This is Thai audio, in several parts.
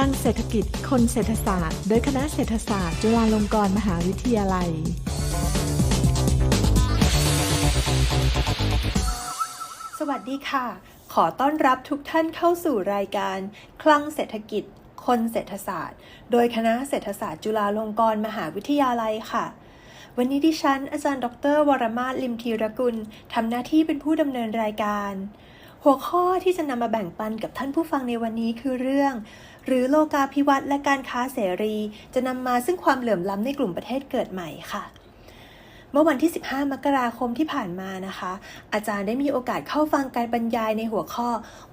ลังเศรษฐกิจ คนเศรษฐศาสตร์ โดยคณะเศรษฐศาสตร์ จุฬาลงกรณ์มหาวิทยาลัย สวัสดีค่ะ ขอต้อนรับทุกท่านเข้าสู่รายการ คลังเศรษฐกิจ คนเศรษฐศาสตร์ โดยคณะเศรษฐศาสตร์จุฬาลงกรณ์มหาวิทยาลัยค่ะวันนี้ดิฉัน อาจารย์ ดร วรมาศลิมธีรกุล ทำหน้าที่เป็นผู้ดำเนินรายการ หัวข้อที่จะนำมาแบ่งปันกับท่านผู้ฟังในวันนี้คือเรื่อง หรือโลกาภิวัตน์และการค้าเสรี จะนำมาซึ่งความเหลื่อมล้ำในกลุ่มประเทศเกิดใหม่ค่ะเมื่อวันที่ 15 มกราคมที่ผ่านมานะคะ อาจารย์ได้มีโอกาสเข้าฟังการบรรยายในหัวข้อ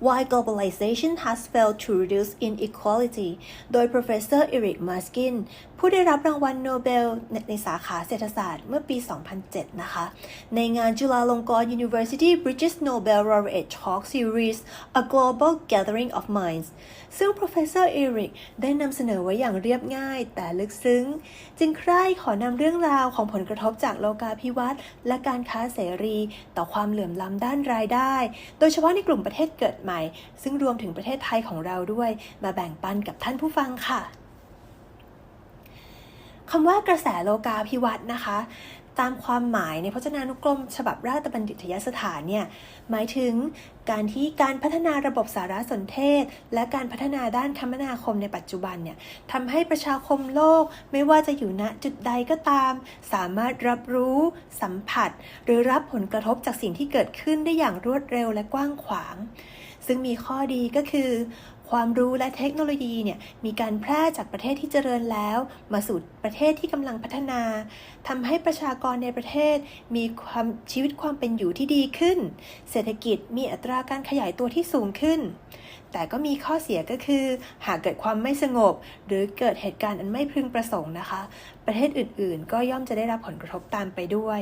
Why Globalization Has Failed to Reduce Inequality โดย Professor Eric Muskin ผู้ได้รับรางวัลโนเบลในสาขาเศรษฐศาสตร์เมื่อปี 2007 นะคะ ในงานจุฬาลงกรณ์ University British Nobel Laureate Talk Series A Global Gathering of Minds ซึ่ง Professor Eric ได้นำเสนอไว้อย่างเรียบง่าย แต่ลึกซึ้ง จึงใคร่ขอนำเรื่องราวของผลกระทบจากโลกาภิวัตน์และการค้าเสรี ต่อความเหลื่อมล้ำด้านรายได้ โดยเฉพาะในกลุ่มประเทศเกิดใหม่ ซึ่งรวมถึงประเทศไทยของเราด้วย มาแบ่งปันกับท่านผู้ฟังค่ะคำว่ากระแสโลกาภิวัตน์นะคะ ตามความหมายในพจนานุกรม ฉบับราชบัณฑิตยสถานเนี่ยหมายถึงการที่การพัฒนาระบบสารสนเทศ และการพัฒนาด้านคมนาคมในปัจจุบันเนี่ยทำให้ประชาคมโลกไม่ว่าจะอยู่ณจุดใดก็ตาม สามารถรับรู้ สัมผัส หรือรับผลกระทบจากสิ่งที่เกิดขึ้นได้อย่างรวดเร็วและกว้างขวาง ซึ่งมีข้อดีก็คือ ความรู้และเทคโนโลยีเนี่ยมีการแพร่จากประเทศที่เจริญแล้ว มาสู่ประเทศที่กำลังพัฒนา ทำให้ประชากรในประเทศ มีความชีวิตความเป็นอยู่ที่ดีขึ้น เศรษฐกิจมีอัตราการขยายตัวที่สูงขึ้น แต่ก็มีข้อเสียก็คือ หากเกิดความไม่สงบ หรือเกิดเหตุการณ์อันไม่พึงประสงค์นะคะ ประเทศอื่นๆ ก็ย่อมจะได้รับผลกระทบตามไปด้วย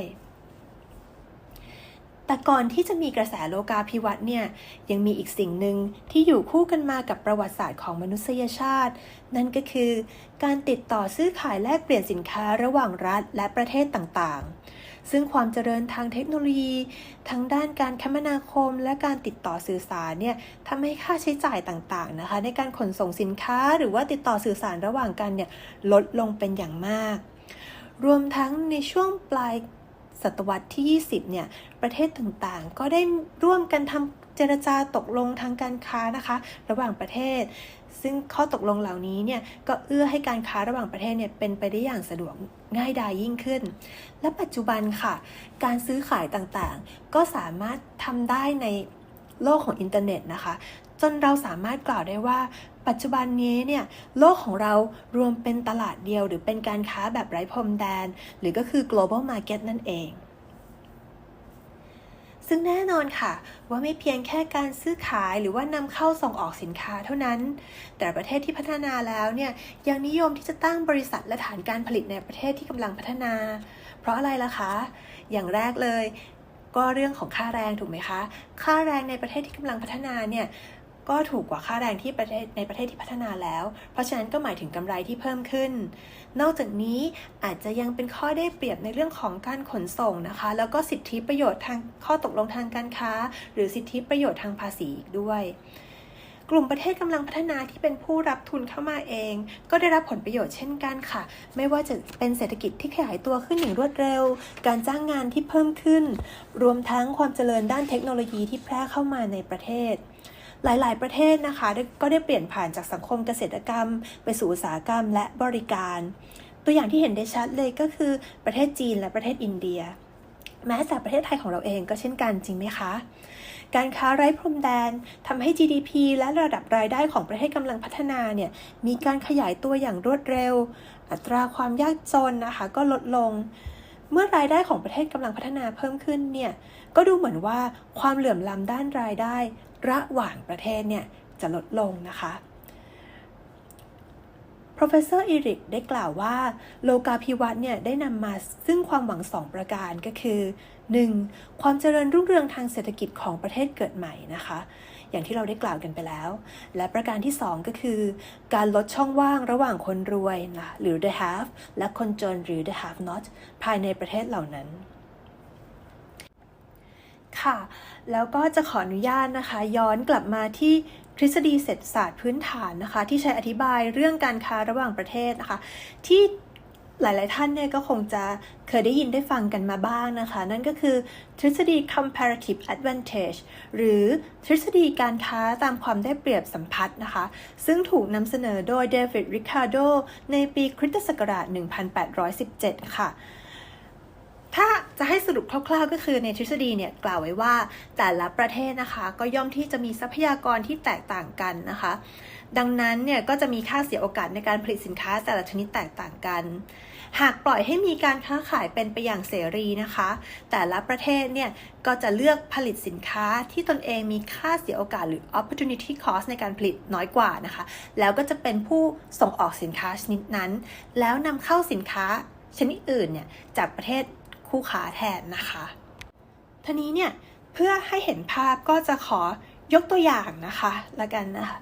แต่ก่อนที่จะมีกระแสโลกาภิวัตน์เนี่ยยังมีอีกสิ่งหนึ่งที่อยู่คู่กันมากับประวัติศาสตร์ของมนุษยชาติ นั่นก็คือการติดต่อซื้อขายแลกเปลี่ยนสินค้าระหว่างรัฐและประเทศต่างๆ ซึ่งความเจริญทางเทคโนโลยี ทั้งด้านการคมนาคมและการติดต่อสื่อสารเนี่ยทำให้ค่าใช้จ่ายต่างๆนะคะ ในการขนส่งสินค้าหรือว่าติดต่อสื่อสารระหว่างกันเนี่ยลดลงเป็นอย่างมาก รวมทั้งในช่วงปลาย ศตวรรษที่ 20 เนี่ย ประเทศต่างๆ ก็ได้ร่วมกันทำเจรจาตกลงทางการค้านะคะ ระหว่างประเทศ ซึ่งข้อตกลงเหล่านี้เนี่ย ก็เอื้อให้การค้าระหว่างประเทศเนี่ยเป็นไปได้อย่างสะดวกง่ายดายยิ่งขึ้น และปัจจุบันค่ะ การซื้อขายต่างๆ ก็สามารถทำได้ใน โลกของอินเทอร์เน็ตนะคะ จนเราสามารถกล่าวได้ว่า ปัจจุบันนี้เนี่ยโลกของเรารวมเป็นตลาดเดียว หรือเป็นการค้าแบบไร้พรมแดน หรือก็คือ global market นั่นเองซึ่งแน่นอนค่ะ ว่าไม่เพียงแค่การซื้อขายหรือว่านำเข้าส่งออกสินค้าเท่านั้น แต่ประเทศที่พัฒนาแล้วเนี่ยยังนิยมที่จะตั้งบริษัทและฐานการผลิตในประเทศที่กำลังพัฒนา เพราะอะไรล่ะคะ อย่างแรกเลย ก็เรื่องของค่าแรงถูกไหมคะ ค่าแรงในประเทศที่กำลังพัฒนาเนี่ยก็ถูกกว่าค่าแรงที่ประเทศในประเทศที่พัฒนาแล้ว เพราะฉะนั้นก็หมายถึงกำไรที่เพิ่มขึ้น นอกจากนี้อาจจะยังเป็นข้อได้เปรียบในเรื่องของการขนส่งนะคะ แล้วก็สิทธิประโยชน์ทางข้อตกลงทางการค้า หรือสิทธิประโยชน์ทางภาษีอีกด้วย กลุ่มประเทศกำลังพัฒนาที่เป็นผู้รับทุนเข้ามาเอง ก็ได้รับผลประโยชน์เช่นกันค่ะ ไม่ว่าจะเป็นเศรษฐกิจที่ขยายตัวขึ้นอย่างรวดเร็ว การจ้างงานที่เพิ่มขึ้น รวมทั้งความเจริญด้านเทคโนโลยีที่แพร่เข้ามาในประเทศหลาย ๆ ประเทศนะคะ ก็ได้เปลี่ยนผ่านจากสังคมเกษตรกรรม ไปสู่อุตสาหกรรมและบริการ ตัวอย่างที่เห็นได้ชัดเลยก็คือประเทศจีนและประเทศอินเดีย แม้แต่ประเทศไทยของเราเองก็เช่นกันจริงไหมคะ การค้าไร้พรมแดนทำให้ GDP และระดับรายได้ของประเทศกำลังพัฒนาเนี่ยมีการขยายตัวอย่างรวดเร็ว อัตราความยากจนนะคะก็ลดลง เมื่อรายได้ของประเทศกำลังพัฒนาเพิ่มขึ้นเนี่ยก็ดูเหมือนว่าความเหลื่อมล้ำด้านรายได้ ระหว่างประเทศเนี่ยจะลดลงนะคะ Professor Eric ได้กล่าวว่าโลกาภิวัตน์เนี่ยได้นำมาซึ่งความหวังสองประการก็คือ 1. ความเจริญรุ่งเรืองทางเศรษฐกิจของประเทศเกิดใหม่นะคะ อย่างที่เราได้กล่าวกันไปแล้ว และประการที่ 2 ก็คือ การลดช่องว่างระหว่างคนรวยนะหรือ the have และคนจนหรือ the have not ภายในประเทศเหล่านั้นค่ะ แล้วก็จะขออนุญาตนะคะ ย้อนกลับมาที่ ทฤษฎีเศรษฐศาสตร์พื้นฐานนะคะ ที่ใช้อธิบายเรื่องการค้าระหว่างประเทศนะคะ ที่หลาย ๆ ท่านเนี่ยก็คงจะเคยได้ยินได้ฟังกันมาบ้างนะคะ นั่นก็คือทฤษฎี comparative advantage หรือทฤษฎีการค้าตามความได้เปรียบสัมพัทธ์นะคะ ซึ่งถูกนำเสนอโดยเดวิดริคาร์โดในปีคริสตศักราช 1817 ค่ะ ถ้าจะให้สรุปคร่าวๆ ก็คือในทฤษฎีเนี่ยกล่าวไว้ว่าแต่ละประเทศนะคะ ก็ย่อมที่จะมีทรัพยากรที่แตกต่างกันนะคะ ดังนั้นเนี่ยก็จะมีค่าเสียโอกาสในการผลิตสินค้าแต่ละชนิดแตกต่างกัน หากปล่อยให้มีการค้าขายเป็นไปอย่างเสรีนะคะ แต่ละประเทศเนี่ยก็จะเลือกผลิตสินค้าที่ตนเองมีค่าเสียโอกาสหรือ opportunity cost ในการผลิตน้อยกว่านะคะ แล้วก็จะเป็นผู้ส่งออกสินค้าชนิดนั้น แล้วนำเข้าสินค้าชนิดอื่นเนี่ยจากประเทศ คู่ค้าแทนนะคะทีนี้เนี่ยเพื่อให้เห็นภาพก็จะขอยกตัวอย่างนะคะละกันนะคะ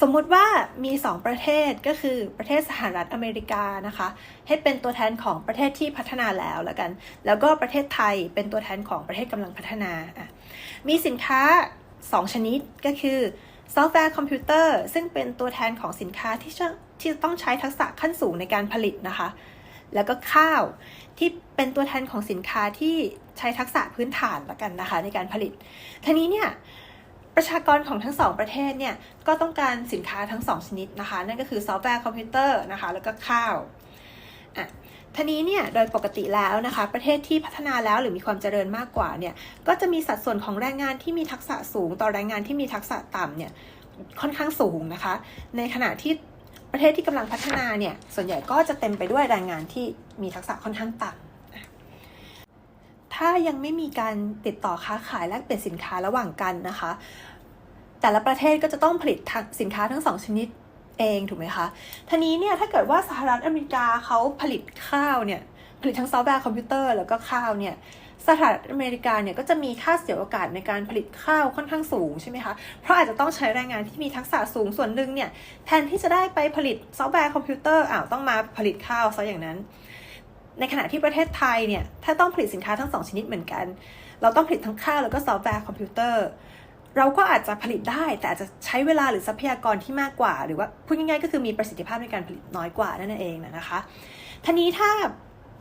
สมมุติว่ามี 2 ประเทศก็คือประเทศสหรัฐอเมริกานะคะ ให้เป็นตัวแทนของประเทศที่พัฒนาแล้วละกัน แล้วก็ประเทศไทยเป็นตัวแทนของประเทศกำลังพัฒนาอะมีสินค้า 2 ชนิดก็คือซอฟต์แวร์คอมพิวเตอร์ซึ่งเป็นตัวแทนของสินค้าที่จะที่ต้องใช้ทักษะขั้นสูงในการผลิตนะคะ แล้วก็ข้าวที่เป็นตัวแทนของสินค้าที่ใช้ทักษะพื้นฐานละกันนะคะ ในการผลิตทีนี้เนี่ยประชากรของทั้งสองประเทศเนี่ยก็ต้องการสินค้าทั้งสองชนิดนะคะ นั่นก็คือซอฟต์แวร์คอมพิวเตอร์นะคะแล้วก็ข้าวอะทีนี้เนี่ยโดยปกติแล้วนะคะ ประเทศที่พัฒนาแล้วหรือมีความเจริญมากกว่าเนี่ยก็จะมีสัดส่วนของแรงงานที่มีทักษะสูง ต่อแรงงานที่มีทักษะต่ำเนี่ยค่อนข้างสูงนะคะ ในขณะที่ ประเทศที่กำลังพัฒนาเนี่ยส่วนใหญ่ก็จะเต็มไปด้วยแรงงานที่มีทักษะค่อนข้างต่ำถ้ายังไม่มีการติดต่อค้าขายแลกเปลี่ยนสินค้าระหว่างกันนะคะ แต่ละประเทศก็จะต้องผลิตทั้งสินค้าทั้งสองชนิดเองถูกไหมคะทีนี้เนี่ยถ้าเกิดว่าสหรัฐอเมริกาเขาผลิตข้าวเนี่ยผลิตทั้งซอฟต์แวร์คอมพิวเตอร์แล้วก็ข้าวเนี่ย สหรัฐอเมริกาเนี่ยก็จะมีค่าเสียโอกาสในการผลิตข้าวค่อนข้างสูงใช่ไหมคะ เพราะอาจจะต้องใช้แรงงานที่มีทักษะสูงส่วนหนึ่งเนี่ยแทนที่จะได้ไปผลิตซอฟต์แวร์คอมพิวเตอร์อ้าวต้องมาผลิตข้าวซะอย่างนั้น ในขณะที่ประเทศไทยเนี่ยถ้าต้องผลิตสินค้าทั้งสองชนิดเหมือนกัน เราต้องผลิตทั้งข้าวแล้วก็ซอฟต์แวร์คอมพิวเตอร์เราก็อาจจะผลิตได้แต่อาจจะใช้เวลาหรือทรัพยากรที่มากกว่า หรือว่าพูดง่ายๆก็คือมีประสิทธิภาพในการผลิตน้อยกว่านั่นเองนะคะทีนี้ถ้า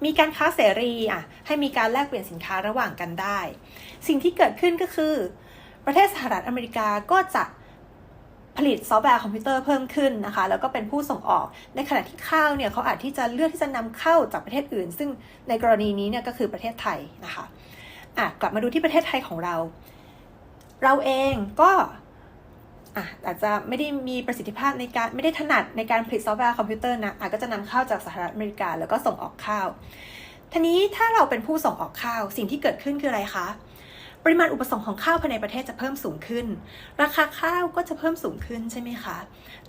มีการค้าเสรีอะให้มีการแลกเปลี่ยนสินค้าระหว่างกันได้ สิ่งที่เกิดขึ้นก็คือ ประเทศสหรัฐอเมริกาก็จะผลิตซอฟต์แวร์คอมพิวเตอร์เพิ่มขึ้นนะคะ แล้วก็เป็นผู้ส่งออก ในขณะที่ข้าวเนี่ยเขาอาจที่จะเลือกที่จะนำเข้าจากประเทศอื่น ซึ่งในกรณีนี้เนี่ยก็คือประเทศไทยนะคะอะกลับมาดูที่ประเทศไทยของเรา เราเองก็ อะอาจจะไม่ได้มีประสิทธิภาพในการไม่ได้ถนัดในการผลิตซอฟต์แวร์คอมพิวเตอร์นะอาจก็จะนำเข้าจากสหรัฐอเมริกาแล้วก็ส่งออกข้าวทีนี้ถ้าเราเป็นผู้ส่งออกข้าวสิ่งที่เกิดขึ้นคืออะไรคะ ปริมาณอุปสงค์ของข้าวภายในประเทศจะเพิ่มสูงขึ้น ราคาข้าวก็จะเพิ่มสูงขึ้นใช่ไหมคะ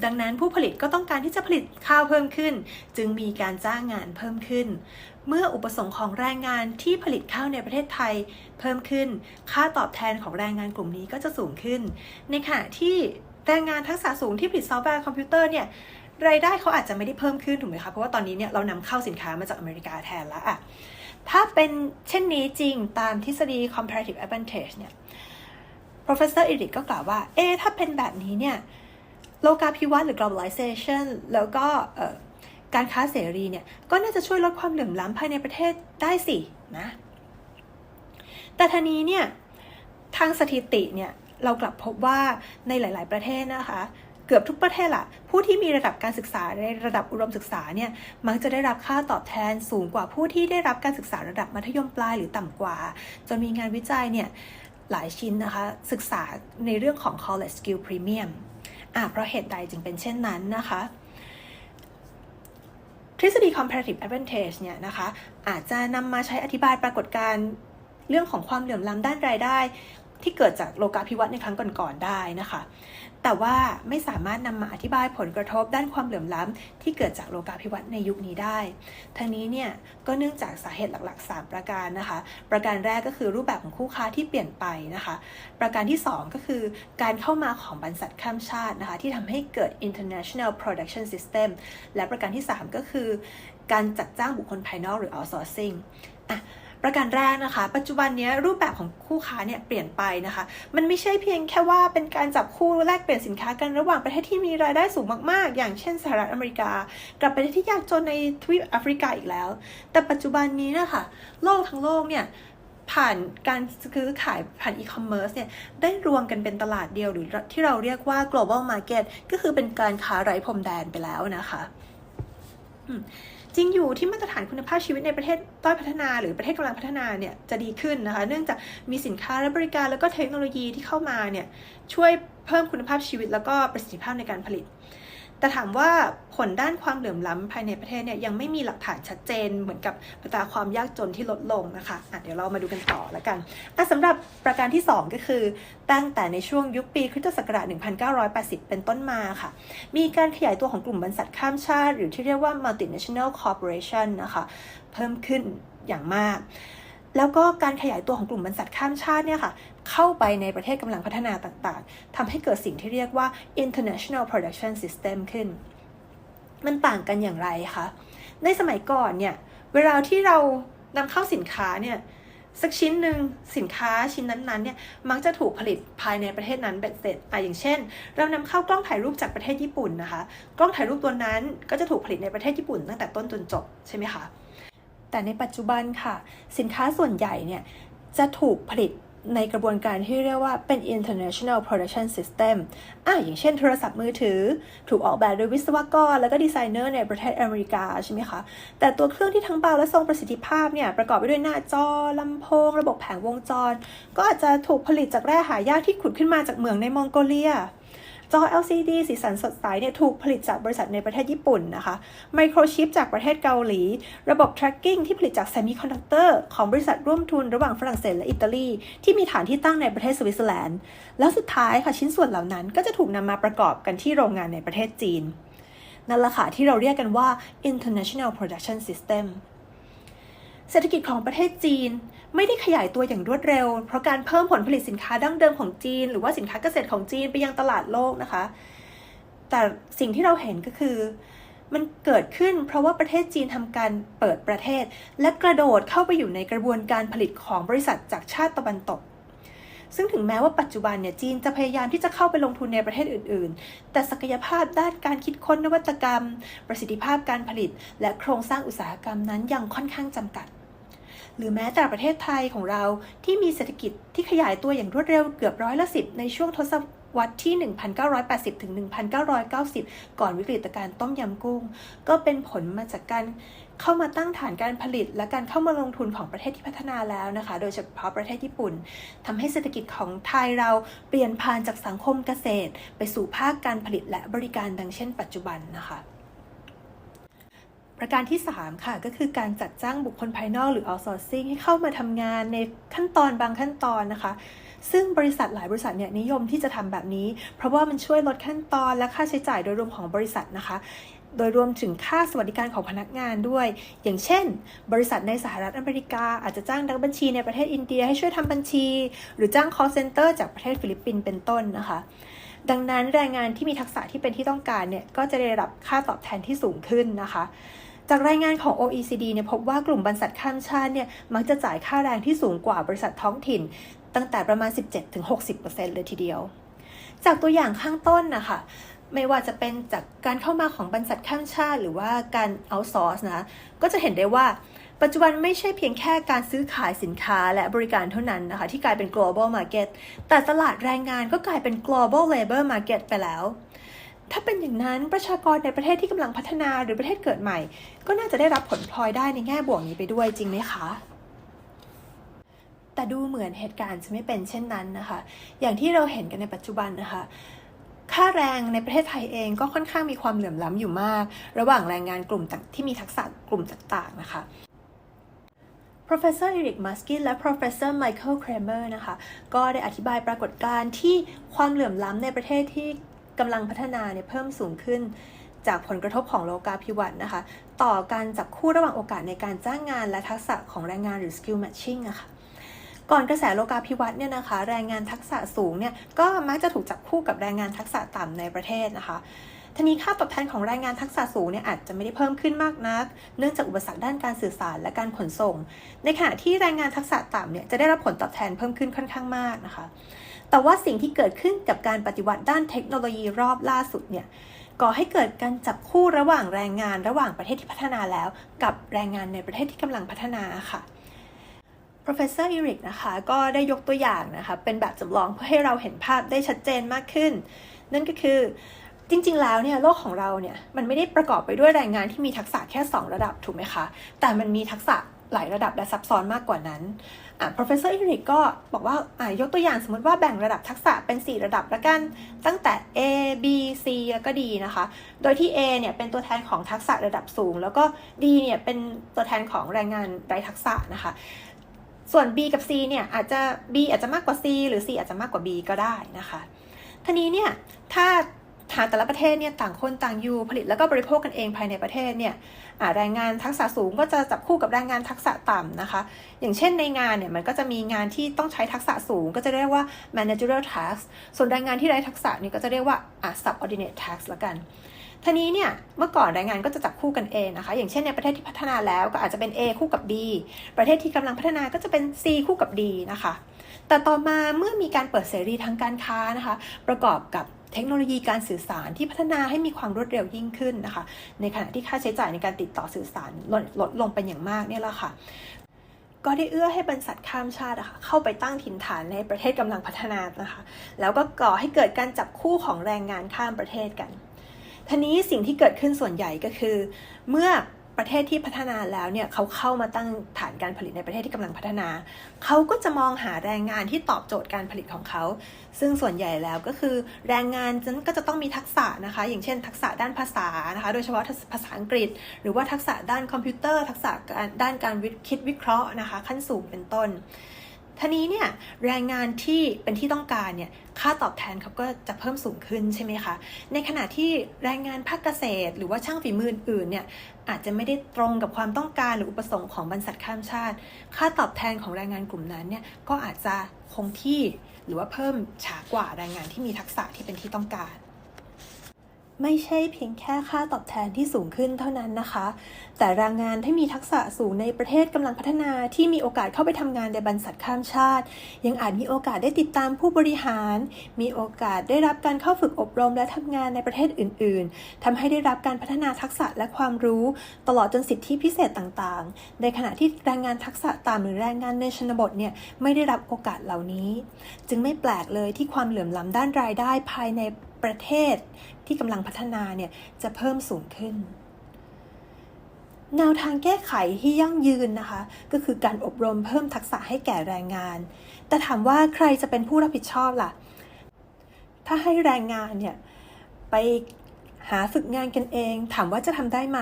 ดังนั้นผู้ผลิตก็ต้องการที่จะผลิตข้าวเพิ่มขึ้น จึงมีการจ้างงานเพิ่มขึ้น เมื่ออุปสงค์ของแรงงานที่ผลิตข้าวในประเทศไทยเพิ่มขึ้น ค่าตอบแทนของแรงงานกลุ่มนี้ก็จะสูงขึ้น ในขณะที่แรงงานทักษะสูงที่ผลิตซอฟต์แวร์คอมพิวเตอร์เนี่ยรายได้เขาอาจจะไม่ได้เพิ่มขึ้นถูกไหมคะ เพราะว่าตอนนี้เนี่ยเรานำเข้าสินค้ามาจากอเมริกาแทนแล้วอะ ถ้าเป็นเช่นนี้จริงตามทฤษฎี comparative advantage เนี่ย professor Eric ก็กล่าวว่า เอ๊ถ้าเป็นแบบนี้เนี่ย โลกาภิวัตน์หรือ globalization แล้วก็การค้าเสรีเนี่ย ก็น่าจะช่วยลดความเหลื่อมล้ำภายในประเทศได้สินะ แต่ทีนี้เนี่ย ทางสถิติเนี่ย เรากลับพบว่าในหลาย ๆ ประเทศนะคะ เกือบทุกประเทศละผู้ที่มีระดับการศึกษาในระดับอุดมศึกษาเนี่ยมักจะได้รับค่าตอบแทนสูงกว่าผู้ที่ได้รับการศึกษาระดับมัธยมปลายหรือต่ำกว่า จนมีงานวิจัยเนี่ยหลายชิ้นนะคะศึกษาในเรื่องของ college skill premium อะเพราะเหตุใดจึงเป็นเช่นนั้นนะคะทฤษฎี comparative advantage เนี่ยนะคะอาจจะนำมาใช้อธิบายปรากฏการณ์เรื่องของความเหลื่อมล้ำด้านรายได้ ที่เกิดจากโลกาภิวัตน์ในครั้งก่อนๆได้นะคะ แต่ว่าไม่สามารถนำมาอธิบายผลกระทบด้านความเหลื่อมล้ำที่เกิดจากโลกาภิวัตน์ในยุคนี้ได้ ทั้งนี้เนี่ยก็เนื่องจากสาเหตุหลักๆ 3 ประการนะคะ ประการแรกก็คือรูปแบบของคู่ค้าที่เปลี่ยนไปนะคะ ประการที่ 2 ก็คือการเข้ามาของบรรษัทข้ามชาตินะคะที่ทำให้เกิด international production system และประการที่ 3 ก็คือ การจัดจ้างบุคคลภายนอกหรือ outsourcing อะ ประการแรกนะคะ ปัจจุบันนี้รูปแบบของคู่ค้าเนี่ยเปลี่ยนไปนะคะ มันไม่ใช่เพียงแค่ว่าเป็นการจับคู่แลกเปลี่ยนสินค้ากันระหว่างประเทศที่มีรายได้สูงมากๆ อย่างเช่นสหรัฐอเมริกา กับประเทศที่ยากจนในทวีปแอฟริกาอีกแล้ว แต่ปัจจุบันนี้นะคะโลกทั้งโลกเนี่ยผ่านการซื้อขายผ่านอีคอมเมิร์ซเนี่ยได้รวมกันเป็นตลาดเดียวหรือที่เราเรียกว่า global market ก็คือเป็นการค้าไร้พรมแดนไปแล้วนะคะ จริงอยู่ที่มาตรฐานคุณภาพชีวิตในประเทศต้อยพัฒนา หรือประเทศกำลังพัฒนาเนี่ยจะดีขึ้นนะคะ เนื่องจากมีสินค้าและบริการแล้วก็เทคโนโลยีที่เข้ามาเนี่ยช่วยเพิ่มคุณภาพชีวิตแล้วก็ประสิทธิภาพในการผลิต แต่ถามว่าผลด้านความเหลื่อมล้ำภายในประเทศเนี่ยยังไม่มีหลักฐานชัดเจน เหมือนกับอัตราความยากจนที่ลดลงนะคะะเดี๋ยวเรามาดูกันต่อแล้วกันอะสำหรับประการที่ 2 ก็คือ ตั้งแต่ในช่วงยุคปีคริสตศักราช 1980 เป็นต้นมาค่ะ มีการขยายตัวของกลุ่มบริษัทข้ามชาติ หรือที่เรียกว่า multinational corporation นะคะ เพิ่มขึ้นอย่างมาก แล้วก็การขยายตัวของกลุ่มบริษัทข้ามชาติเนี่ยค่ะเข้าไปในประเทศกำลังพัฒนาต่างๆทำให้เกิดสิ่งที่เรียกว่า international production system ขึ้น มันต่างกันอย่างไรคะ ในสมัยก่อนเนี่ยเวลาที่เรานำเข้าสินค้าเนี่ยสักชิ้นหนึ่งสินค้าชิ้นนั้นๆเนี่ยมักจะถูกผลิตภายในประเทศนั้นเบ็ดเสร็จอะอย่างเช่น เรานำเข้ากล้องถ่ายรูปจากประเทศญี่ปุ่นนะคะ กล้องถ่ายรูปตัวนั้นก็จะถูกผลิตในประเทศญี่ปุ่นตั้งแต่ต้นจนจบใช่ไหมคะ แต่ในปัจจุบันค่ะ สินค้าส่วนใหญ่เนี่ยจะถูกผลิตในกระบวนการที่เรียกว่าเป็น international production system อะอย่างเช่นโทรศัพท์มือถือ ถูกออกแบบโดยวิศวกร แล้วก็ดีไซเนอร์ในประเทศอเมริกาใช่ไหมคะ แต่ตัวเครื่องที่ทั้งเบาและทรงประสิทธิภาพเนี่ย ประกอบไปด้วยหน้าจอ ลำโพง ระบบแผงวงจร ก็อาจจะถูกผลิตจากแร่หายากที่ขุดขึ้นมาจากเหมืองในมองโกเลีย จอ LCD สีสันสดใสเนี่ยถูกผลิตจากบริษัทในประเทศญี่ปุ่นนะคะไมโครชิปจากประเทศเกาหลี ระบบ tracking ที่ผลิตจาก semiconductor ของบริษัทร่วมทุนระหว่างฝรั่งเศสและอิตาลี ที่มีฐานที่ตั้งในประเทศสวิตเซอร์แลนด์ แล้วสุดท้ายค่ะชิ้นส่วนเหล่านั้นก็จะถูกนำมาประกอบกันที่โรงงานในประเทศจีนนั่นแหละค่ะที่เราเรียกกันว่า international production system เศรษฐกิจของประเทศจีน ไม่ได้ขยายตัวอย่างรวดเร็ว เพราะการเพิ่มผลผลิตสินค้าดั้งเดิมของจีน หรือว่าสินค้าเกษตรของจีนไปยังตลาดโลกนะคะ แต่สิ่งที่เราเห็นก็คือ มันเกิดขึ้นเพราะว่าประเทศจีนทำการเปิดประเทศ และกระโดดเข้าไปอยู่ในกระบวนการผลิตของบริษัทจากชาติตะวันตก ซึ่งถึงแม้ว่าปัจจุบันเนี่ยจีนจะพยายามที่จะเข้าไปลงทุนในประเทศอื่น ๆ แต่ศักยภาพด้านการคิดค้นนวัตกรรม ประสิทธิภาพการผลิต และโครงสร้างอุตสาหกรรมนั้นยังค่อนข้างจำกัด หรือแม้แต่ประเทศไทยของเราที่มีเศรษฐกิจที่ขยายตัวอย่างรวดเร็วเกือบร้อยละสิบในช่วงทศวรรษที่ 1980 ถึง 1990 ก่อนวิกฤตการ์ต้มยำกุ้ง ก็เป็นผลมาจากการ เข้ามาตั้งฐานการผลิต และการเข้ามาลงทุนของประเทศที่พัฒนาแล้วนะคะ โดยเฉพาะประเทศญี่ปุ่นทำให้เศรษฐกิจของไทยเราเปลี่ยนผ่านจากสังคมเกษตร ไปสู่ภาคการผลิตและบริการดังเช่น ปัจจุบันนะคะประการที่ 3 ค่ะก็คือการจัดจ้างบุคคลภายนอกหรือ outsourcing ให้เข้ามาทำงานในขั้นตอนบางขั้นตอนนะคะ ซึ่งบริษัทหลายบริษัทเนี่ยนิยมที่จะทำแบบนี้ เพราะว่ามันช่วยลดขั้นตอนและค่าใช้จ่ายโดยรวมของบริษัทนะคะ โดยรวมถึงค่าสวัสดิการของพนักงานด้วย อย่างเช่น บริษัทในสหรัฐอเมริกาอาจจะจ้างนักบัญชีในประเทศอินเดียให้ช่วยทำบัญชี หรือจ้าง call center จากประเทศฟิลิปปินส์เป็นต้นนะคะ ดังนั้นแรงงานที่มีทักษะที่เป็นที่ต้องการเนี่ยก็จะได้รับค่าตอบแทนที่สูงขึ้นนะคะจากรายงานของ OECD เนี่ยพบว่ากลุ่มบริษัทข้ามชาติเนี่ยมักจะจ่ายค่าแรงที่สูงกว่าบริษัทท้องถิ่น ตั้งแต่ประมาณ 17-60%เลยทีเดียว จากตัวอย่างข้างต้นนะคะ ไม่ว่าจะเป็นจากการเข้ามาของบริษัทข้ามชาติ หรือว่าการ outsource นะ ก็จะเห็นได้ว่าปัจจุบันไม่ใช่เพียงแค่การซื้อขายสินค้าและบริการเท่านั้นนะคะ ที่กลายเป็น global market แต่ตลาดแรงงานก็กลายเป็น global labor market ไปแล้ว ถ้าเป็นอย่างนั้นประชากรในประเทศที่กำลังพัฒนาหรือประเทศเกิดใหม่ ก็น่าจะได้รับผลพลอยได้ในแง่บวกนี้ไปด้วยจริงไหมคะแต่ดูเหมือนเหตุการณ์จะไม่เป็นเช่นนั้นนะคะ อย่างที่เราเห็นกันในปัจจุบันนะคะ ค่าแรงในประเทศไทยเองก็ค่อนข้างมีความเหลื่อมล้ำอยู่มาก ระหว่างแรงงานกลุ่มต่างที่มีทักษะกลุ่มต่างๆนะคะ Professor Eric Muskin และ Professor Michael Kramer นะคะ ก็ได้อธิบายปรากฏการณ์ที่ความเหลื่อมล้ำในประเทศที่กำลังพัฒนาเนี่ยเพิ่มสูงขึ้น จากผลกระทบของโลกาภิวัตน์นะคะ ต่อการจับคู่ระหว่างโอกาสในการจ้างงานและทักษะของแรงงานหรือ skill matching อะคะ ก่อนกระแสโลกาภิวัตน์เนี่ยนะคะ แรงงานทักษะสูงเนี่ยก็มักจะถูกจับคู่กับแรงงานทักษะต่ำในประเทศนะคะทีนี้ค่าตอบแทนของแรงงานทักษะสูงเนี่ยอาจจะไม่ได้เพิ่มขึ้นมากนัก เนื่องจากอุปสรรคด้านการสื่อสารและการขนส่ง ในขณะที่แรงงานทักษะต่ำเนี่ยจะได้รับผลตอบแทนเพิ่มขึ้นค่อนข้างมากนะคะ แต่ว่าสิ่งที่เกิดขึ้นกับการปฏิวัติด้านเทคโนโลยีรอบล่าสุดเนี่ยก่อให้เกิดการจับคู่ระหว่างแรงงานระหว่างประเทศที่พัฒนาแล้ว กับแรงงานในประเทศที่กำลังพัฒนาค่ะ Professor Eric นะคะก็ได้ยกตัวอย่างนะคะเป็นแบบจำลองเพื่อให้เราเห็นภาพได้ชัดเจนมากขึ้น นั่นก็คือจริง ๆ แล้วเนี่ยโลกของเราเนี่ยมันไม่ได้ประกอบไปด้วยแรงงานที่มีทักษะแค่ 2 ระดับถูกไหมคะ แต่มันมีทักษะหลายระดับและซับซ้อนมากกว่านั้นอะ professor Eric ก็บอกว่าอะยกตัวอย่างสมมติว่าแบ่งระดับทักษะเป็น 4 ระดับละกัน ตั้งแต่ A B C แล้วก็ D นะคะ โดยที่ A เนี่ยเป็นตัวแทนของทักษะระดับสูง แล้วก็ D เนี่ยเป็นตัวแทนของแรงงานไร้ทักษะนะคะ ส่วน B กับ C เนี่ยอาจจะ B อาจจะมากกว่า C หรือ C อาจจะมากกว่า B ก็ได้นะคะทีนี้เนี่ยถ้าหากแต่ละประเทศเนี่ยต่างคนต่างอยู่ผลิตแล้วก็บริโภคกันเองภายในประเทศเนี่ยแรงงานทักษะสูงก็จะจับคู่กับแรงงานทักษะต่ำนะคะ อย่างเช่นในงานเนี่ยมันก็จะมีงานที่ต้องใช้ทักษะสูง ก็จะเรียกว่า managerial task ส่วนแรงงานที่ไร้ทักษะนี่ก็จะเรียกว่าอ่า subordinate task ละกัน ทีนี้เนี่ยเมื่อก่อนแรงงานก็จะจับคู่กันเองนะคะ อย่างเช่นในประเทศที่พัฒนาแล้วก็อาจจะเป็น A คู่กับ D ประเทศที่กำลังพัฒนาก็จะเป็น C คู่กับ D นะคะ แต่ต่อมาเมื่อมีการเปิดเสรีทางการค้านะคะ ประกอบกับเทคโนโลยีการสื่อสารที่พัฒนาให้มีความรวดเร็วยิ่งขึ้นนะคะ ในขณะที่ค่าใช้จ่ายในการติดต่อสื่อสารลดลดลงเป็นอย่างมากเนี่ยแหละค่ะก็ได้เอื้อให้บริษัทข้ามชาติะค่ะเข้าไปตั้งถิ่นฐานในประเทศกำลังพัฒนานะคะ แล้วก็ก่อให้เกิดการจับคู่ของแรงงานข้ามประเทศกัน ทีนี้สิ่งที่เกิดขึ้นส่วนใหญ่ก็คือ เมื่อประเทศที่พัฒนาแล้วเนี่ยเขาเข้ามาตั้งฐานการผลิตในประเทศที่กำลังพัฒนา เขาก็จะมองหาแรงงานที่ตอบโจทย์การผลิตของเขา ซึ่งส่วนใหญ่แล้วก็คือแรงงานนั้นก็จะต้องมีทักษะนะคะ อย่างเช่น ทักษะด้านภาษานะคะ โดยเฉพาะภาษาอังกฤษ หรือว่าทักษะด้านคอมพิวเตอร์ ทักษะด้านการคิดวิเคราะห์นะคะ ขั้นสูงเป็นต้น ทีนี้เนี่ยแรงงานที่เป็นที่ต้องการเนี่ยค่าตอบแทนเขาก็จะเพิ่มสูงขึ้นใช่ไหมคะ ในขณะที่แรงงานภาคเกษตร หรือว่าช่างฝีมืออื่นเนี่ยอาจจะไม่ได้ตรงกับความต้องการหรืออุปสงค์ของบรรษัทข้ามชาติ ค่าตอบแทนของแรงงานกลุ่มนั้นเนี่ยก็อาจจะคงที่หรือว่าเพิ่มช้ากว่าแรงงานที่มีทักษะที่เป็นที่ต้องการ ไม่ใช่เพียงแค่ค่าตอบแทนที่สูงขึ้นเท่านั้นนะคะ แต่แรงงานที่มีทักษะสูงในประเทศกำลังพัฒนาที่มีโอกาสเข้าไปทำงานในบรรษัทข้ามชาติ ยังอาจมีโอกาสได้ติดตามผู้บริหาร มีโอกาสได้รับการเข้าฝึกอบรมและทำงานในประเทศอื่น ๆทำให้ได้รับการพัฒนาทักษะและความรู้ ตลอดจนสิทธิพิเศษต่าง ๆ ในขณะที่แรงงานทักษะต่ำหรือแรงงานในชนบทเนี่ยไม่ได้รับโอกาสเหล่านี้ จึงไม่แปลกเลยที่ความเหลื่อมล้ำด้านรายได้ภายใน ประเทศที่กำลังพัฒนาเนี่ยจะเพิ่มสูงขึ้น แนวทางแก้ไขที่ยั่งยืนนะคะ ก็คือการอบรมเพิ่มทักษะให้แก่แรงงาน แต่ถามว่าใครจะเป็นผู้รับผิดชอบล่ะ ถ้าให้แรงงานเนี่ยไปหาฝึกงานกันเอง ถามว่าจะทำได้ไหม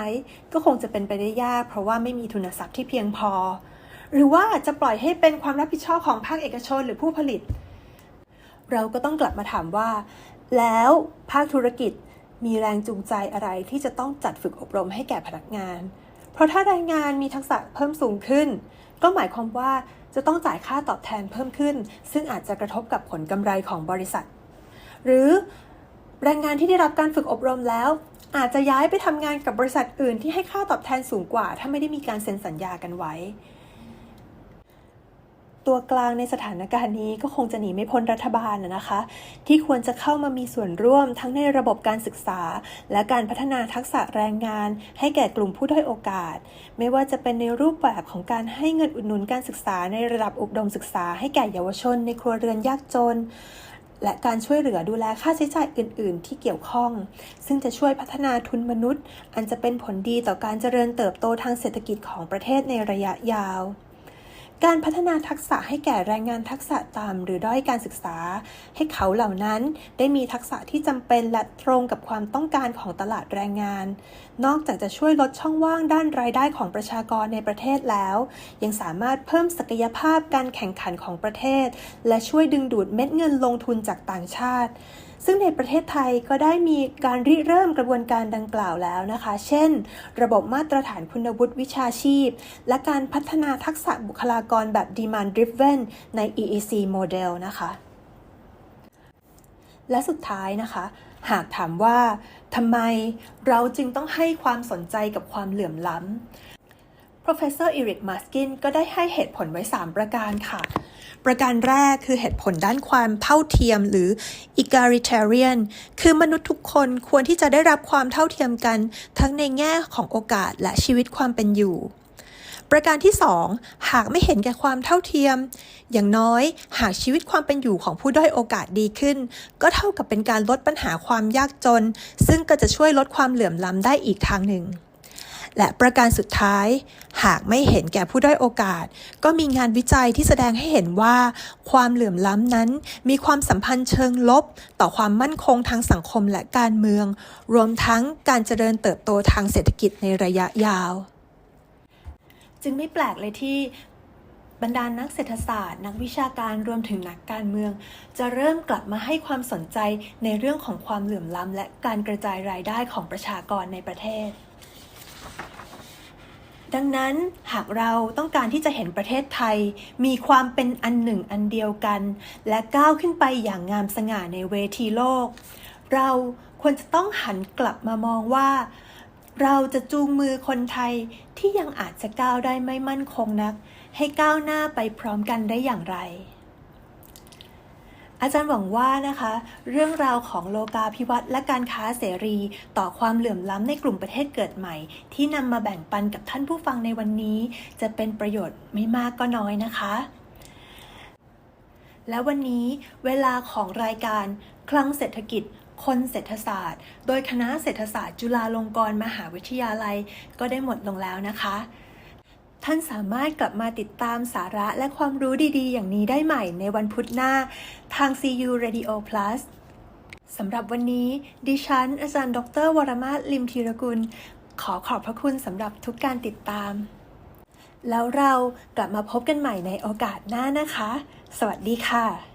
ก็คงจะเป็นไปได้ยาก เพราะว่าไม่มีทุนทรัพย์ที่เพียงพอ หรือว่าจะปล่อยให้เป็นความรับผิดชอบของภาคเอกชนหรือผู้ผลิต เราก็ต้องกลับมาถามว่า แล้วภาคธุรกิจมีแรงจูงใจอะไรที่จะต้องจัดฝึกอบรมให้แก่พนักงาน เพราะถ้าแรงงานมีทักษะเพิ่มสูงขึ้น ก็หมายความว่าจะต้องจ่ายค่าตอบแทนเพิ่มขึ้น ซึ่งอาจจะกระทบกับผลกำไรของบริษัท หรือแรงงานที่ได้รับการฝึกอบรมแล้ว อาจจะย้ายไปทำงานกับบริษัทอื่นที่ให้ค่าตอบแทนสูงกว่า ถ้าไม่ได้มีการเซ็นสัญญากันไว้ ตัวกลางในสถานการณ์นี้ก็คงจะหนีไม่พ้นรัฐบาลนะคะ ที่ควรจะเข้ามามีส่วนร่วมทั้งในระบบการศึกษา และการพัฒนาทักษะแรงงาน ให้แก่กลุ่มผู้ด้อยโอกาส ไม่ว่าจะเป็นในรูปแบบของการให้เงินอุดหนุนการศึกษาในระดับอุดมศึกษา ให้แก่เยาวชน ในครัวเรือนยากจนและการช่วยเหลือดูแลค่าใช้จ่ายอื่น ๆ ที่เกี่ยวข้อง ซึ่งจะช่วยพัฒนาทุนมนุษย์ อันจะเป็นผลดีต่อการเจริญเติบโตทางเศรษฐกิจของประเทศในระยะยาว การพัฒนาทักษะให้แก่แรงงานทักษะต่ำหรือด้อยการศึกษา ให้เขาเหล่านั้นได้มีทักษะที่จำเป็นและตรงกับความต้องการของตลาดแรงงาน นอกจากจะช่วยลดช่องว่างด้านรายได้ของประชากรในประเทศแล้ว ยังสามารถเพิ่มศักยภาพการแข่งขันของประเทศ และช่วยดึงดูดเม็ดเงินลงทุนจากต่างชาติ ซึ่งในประเทศไทยก็ได้มีการริเริ่มกระบวนการดังกล่าวแล้วนะคะ เช่น ระบบมาตรฐานคุณวุฒิวิชาชีพ และการพัฒนาทักษะบุคลากรแบบ demand driven ใน EEC model นะคะ และสุดท้ายนะคะ หากถามว่าทำไมเราจึงต้องให้ความสนใจกับความเหลื่อมล้ำ Professor Eric Maskin ก็ได้ให้เหตุผลไว้ 3 ประการค่ะ ประการแรกคือเหตุผลด้านความเท่าเทียมหรือ egalitarian คือมนุษย์ทุกคนควรที่จะได้รับความเท่าเทียมกัน ทั้งในแง่ของโอกาสและชีวิตความเป็นอยู่ ประการที่ 2 หากไม่เห็นแก่ความเท่าเทียม อย่างน้อยหากชีวิตความเป็นอยู่ของผู้ด้อยโอกาสดีขึ้น ก็เท่ากับเป็นการลดปัญหาความยากจน ซึ่งก็จะช่วยลดความเหลื่อมล้ำได้อีกทางหนึ่ง และประการสุดท้าย หากไม่เห็นแก่ผู้ด้อยโอกาส ก็มีงานวิจัยที่แสดงให้เห็นว่า ความเหลื่อมล้ำนั้น มีความสัมพันธ์เชิงลบ ต่อความมั่นคงทางสังคมและการเมือง รวมทั้งการเจริญเติบโตทางเศรษฐกิจในระยะยาว จึงไม่แปลกเลยที่บรรดานักเศรษฐศาสตร์ นักวิชาการรวมถึงนักการเมือง จะเริ่มกลับมาให้ความสนใจในเรื่องของความเหลื่อมล้ำและการกระจายรายได้ของประชากรในประเทศ ดังนั้นหากเราต้องการที่จะเห็นประเทศไทย มีความเป็นอันหนึ่งอันเดียวกัน และก้าวขึ้นไปอย่างงามสง่าในเวทีโลก เราควรจะต้องหันกลับมามองว่า เราจะจูงมือคนไทยที่ยังอาจจะก้าวได้ไม่มั่นคงนัก ให้ก้าวหน้าไปพร้อมกันได้อย่างไร อาจารย์หวังว่านะคะ เรื่องราวของโลกาภิวัตน์และการค้าเสรี ต่อความเหลื่อมล้ำในกลุ่มประเทศเกิดใหม่ ที่นำมาแบ่งปันกับท่านผู้ฟังในวันนี้ จะเป็นประโยชน์ไม่มากก็น้อยนะคะ และวันนี้เวลาของรายการคลังเศรษฐกิจคนเศรษฐศาสตร์ โดยคณะเศรษฐศาสตร์ จุฬาลงกรณ์มหาวิทยาลัย ก็ได้หมดลงแล้วนะคะ ท่านสามารถกลับมาติดตามสาระและความรู้ดีๆ อย่างนี้ได้ใหม่ในวันพุธหน้า ทาง CU Radio Plus สำหรับวันนี้ ดิฉัน อาจารย์ ดร วรมาศลิมธีรกุล ขอขอบพระคุณสำหรับทุกการติดตาม แล้วเรากลับมาพบกันใหม่ในโอกาสหน้านะคะ สวัสดีค่ะ